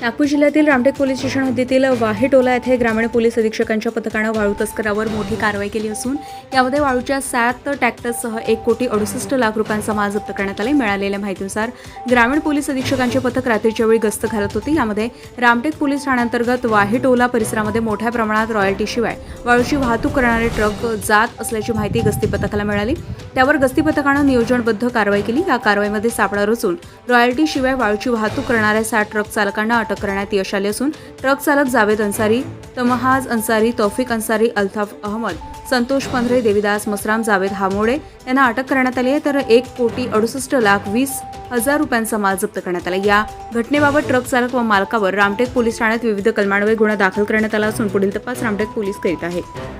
नागपूर जिल्ह्यातील Ramtek police station हद्दीतील वाहेटोला येथे ग्रामीण पोलीस अधीक्षकांच्या पथकानं वाळू तस्करावर मोठी कारवाई केली असून यामध्ये वाळूच्या सात ट्रॅक्टर्ससह एक कोटी अडुसष्ट लाख रुपयांचा माल जप्त करण्यात आले. मिळालेल्या माहितीनुसार ग्रामीण पोलीस अधीक्षकांचे पथक रात्रीच्या वेळी गस्त घालत होते. यामध्ये रामटेक पोलीस ठाण्यांतर्गत वाहेटोला परिसरामध्ये मोठ्या प्रमाणात रॉयल्टीशिवाय वाळूची वाहतूक करणारे ट्रक जात असल्याची माहिती गस्ती पथकाला मिळाली. त्यावर गस्ती पथकानं नियोजनबद्ध कारवाई केली. या कारवाईमध्ये सापळा रचून रॉयल्टीशिवाय वाळूची वाहतूक करणाऱ्या सात ट्रक चालकांना अटक करण्यात यश आले असून ट्रक चालक जावेद अन्सारी तमहाज अन्सारी तौफिक अन्सारी अल्ताफ अहमद संतोष पंधरे देविदास मसराम जावेद हामोडे यांना अटक करण्यात आली आहे. तर एक कोटी अडुसष्ट लाख वीस हजार रुपयांचा माल जप्त करण्यात आला या घटनेबाबत ट्रक चालक व मालकावर रामटेक पोलीस ठाण्यात विविध कलमांवर गुन्हा दाखल करण्यात आला असून पुढील तपास रामटेक पोलीस करीत आहेत